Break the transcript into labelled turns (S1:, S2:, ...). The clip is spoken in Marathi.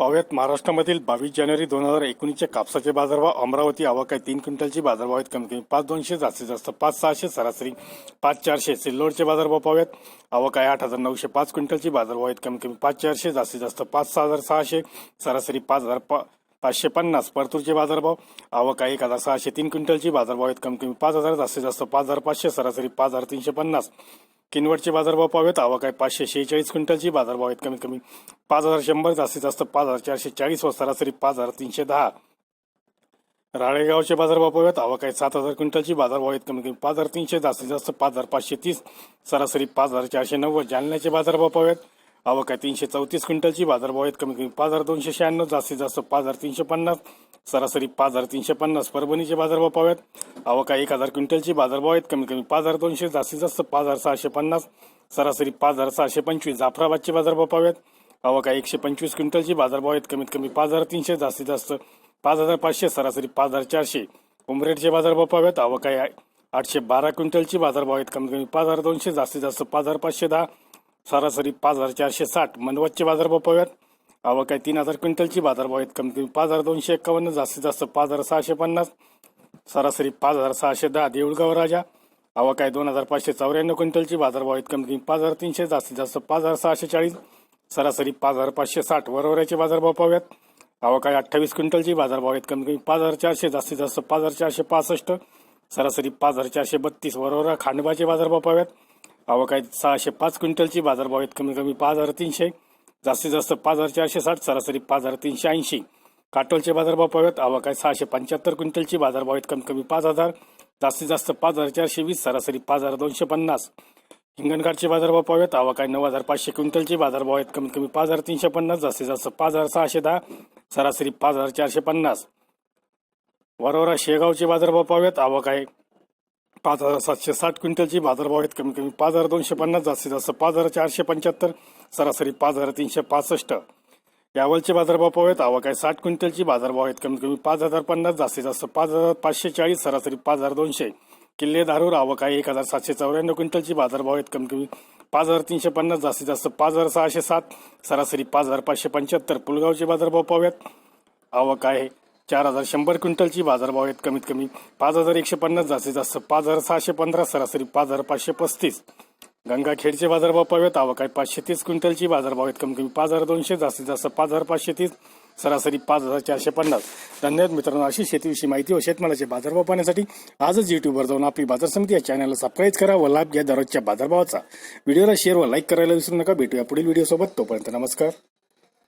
S1: पाहुयात महाराष्ट्रामधील बावीस जानेवारी दोन हजार एकोणीसचे कापसाचे बाजारभाव अमरावती आवक आहे तीन क्विंटलची बाजारभाव आहेत कमी कमी पाच दोनशे जास्तीत जास्त पाच सहाशे सरासरी पाच चारशे. सिल्लोडचे बाजारभाव पाहूयात आवक आहे आठ हजार नऊशे पाच क्विंटलची बाजारभाव आहेत कमी कमी पाच चारशे जास्तीत जास्त पाच सहा हजार सहाशे सरासरी पाच हजार पा पाचशे पन्नास. परतूरचे बाजारभाव आवक आहे एक हजार सहाशे तीन क्विंटलची. बाजारभाव आहेत कमी कमी पाच हजार जास्तीत जास्त पाच हजार पाचशे सरासरी पाच हजार तीनशे पन्नास. किनवटचे बाजारभाव पाहूयात आवक आहे पाचशे शेहेचाळीस क्विंटलची. बाजारभाव आहेत कमीत कमी पाच हजार शंभर. जास्तीत जास्त पाच हजार चारशे चाळीस व सरासरी पाच हजार तीनशे दहा. राळेगावचे बाजारभाव पाहूयात आवक आहे सात हजार क्विंटलची. बाजारभाव आहेत कमीत कमी पाच हजार तीनशे. जास्तीत जास्त पाच हजार पाचशे तीस. सरासरी पाच हजार चारशे नव्वद. जालन्याचे बाजारभाव पाहूयात आवक आहे तीनशे चौतीस क्विंटलची बाजारभाव आहेत कमी कमी पाच हजार दोनशे शहाण्णव जास्तीत जास्त पाच हजार तीनशे पन्नास सरासरी पाच हजार तीनशे पन्नास परभणीचे बाजारभाव पाहूयात आवक आहे एक हजार क्विंटलची बाजारभाव आहेत कमी कमी पाच हजार दोनशे जास्तीत जास्त पाच हजार सहाशे पन्नास सरासरी पाच हजार सहाशे पंचवीस जाफराबादचे बाजारभाव पाहूयात आवक आहे एकशे पंचवीस क्विंटलची बाजारभाव आहेत कमीत कमी पाच हजार तीनशे जास्तीत जास्त पाच हजार पाचशे सरासरी पाच हजार चारशे उमरेडचे बाजारभाव पाहूयात आवक आहे आठशे बारा क्विंटलची बाजारभाव आहेत कमीत कमी पाच हजार दोनशे जास्तीत जास्त पाच हजार पाचशे दहा सरासरी पाच हजार चारशे साठ मनवतचे बाजारभाव पाहूयात आवक आहे तीन हजार क्विंटलची बाजारभाव आहेत कमीत कमी पाच हजार दोनशे एक्कावन्न जास्तीत जास्त पाच हजार सहाशे पन्नास सरासरी पाच हजार सहाशे दहा देऊळगाव राजा आवक आहे दोन हजार पाचशे चौऱ्याण्णव क्विंटलची बाजारभाव आहेत कमीत कमी पाच हजार तीनशे जास्तीत जास्त पाच हजार सहाशे चाळीस सरासरी पाच हजार पाचशे साठ वरवऱ्याचे बाजारभाव पाहूयात आवक आहे अठ्ठावीस क्विंटलची बाजारभाव आहेत कमीत कमी पाच हजार चारशे जास्तीत जास्त पाच हजार चारशे पासष्ट सरासरी पाच हजार चारशे बत्तीस वरवरा खांडबाचे बाजारभाव पाहूयात आवक आहे सहाशे पाच क्विंटलची बाजारभाव आहेत कमी कमी पाच हजार तीनशे. जास्तीत जास्त पाच हजार चारशे साठ सरासरी पाच हजार तीनशे ऐंशी. काटोलचे बाजारभाव पाहूयात आवक आहे सहाशे पंच्याहत्तर क्विंटलची बाजारभाव आहेत कमी कमी पाच हजार. जास्तीत जास्त पाच हजार चारशे वीस सरासरी पाच हजार दोनशे पन्नास. हिंगणघाटचे बाजारभाव पाहूयात आवक आहे नऊ हजार पाचशे क्विंटलची बाजारभाव आहेत कमीत कमी पाच हजार तीनशे पन्नास. जास्तीत जास्त पाच हजार सहाशे दहा सरासरी पाच हजार चारशे पन्नास. वरोरा शेगावचे बाजारभाव पाहूयात आवक आहे पाच हजार सातशे साठ क्विंटलची बाजारभाव आहेत कमी कमी पाच हजार दोनशे पन्नास जास्तीत जास्त पाच हजार चारशे पंच्याहत्तर सरासरी पाच हजार तीनशे पासष्ट यावलचे बाजारभाव पाहूयात आवक आहे साठ क्विंटलची बाजारभाव आहेत कमीत कमी पाच हजार पन्नास जास्तीत जास्त पाच हजार पाचशे चाळीस सरासरी पाच हजार दोनशे किल्ले धारूर आवक आहे एक हजार सातशे चौऱ्याण्णव क्विंटलची बाजारभाव आहेत कमीत कमी पाच हजार तीनशे पन्नास जास्तीत जास्त पाच हजार सहाशे सात सरासरी पाच हजार पाचशे पंच्याहत्तर पुलगावचे बाजारभाव पाहूयात आवक आहे चार हजार शंभर क्विंटलची बाजारभाव आहेत कमीत कमी. पाच हजार एकशे पन्नास जास्तीत जास्त पाच हजार सहाशे पंधरा सरासरी पाच हजार पाचशे पस्तीस. गंगाखेडचे बाजारभाव पाहूयात आवक आहे पाचशे तीस क्विंटलची बाजारभाव आहेत कमीत कमी पाच हजार दोनशे जास्तीत जास्त पाच हजार पाचशे तीस सरासरी पाच हजार चारशे पन्नास. धन्यवाद मित्रांनो अशी शेतीविषयी माहिती व शेतमालाचे बाजारभाव पाहण्यासाठी आजच युट्यूबवर जाऊन आपली बाजार समिती या चॅनलला सबस्क्राईब करा व लाभ घ्या दररोजच्या बाजारभावाचा. व्हिडिओला शेअर व लाईक करायला विसरू नका. भेटूया पुढील व्हिडिओसोबत तोपर्यंत नमस्कार.